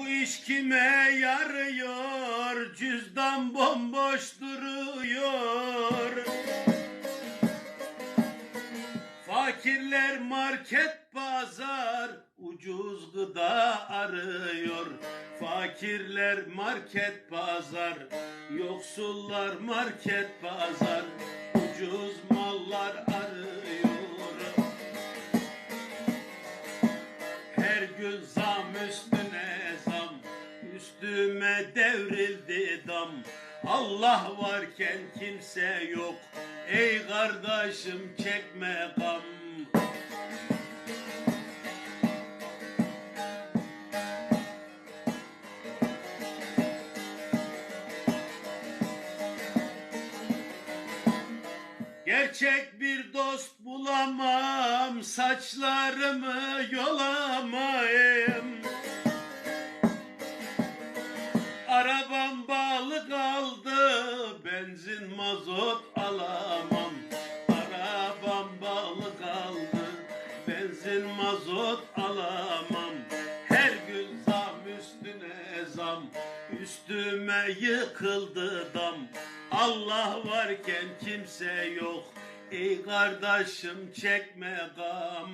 Bu iş kime yarıyor? Cüzdan bomboş duruyor. Fakirler market pazar ucuz gıda arıyor. Fakirler market pazar, yoksullar market pazar ucuz mallar arıyor. Her gün zam üstüne Üstüme devrildi dam. Allah varken kimse yok. Ey kardeşim çekme gam. Gerçek bir dost bulamam Saçlarımı yolamayım Arabam bağlı kaldı Benzin mazot alamam. Arabam bağlı kaldı Benzin mazot alamam. Her gün zam üstüne zam Üstüme yıkıldı dam. Allah varken kimse yok Ey kardeşim çekme gam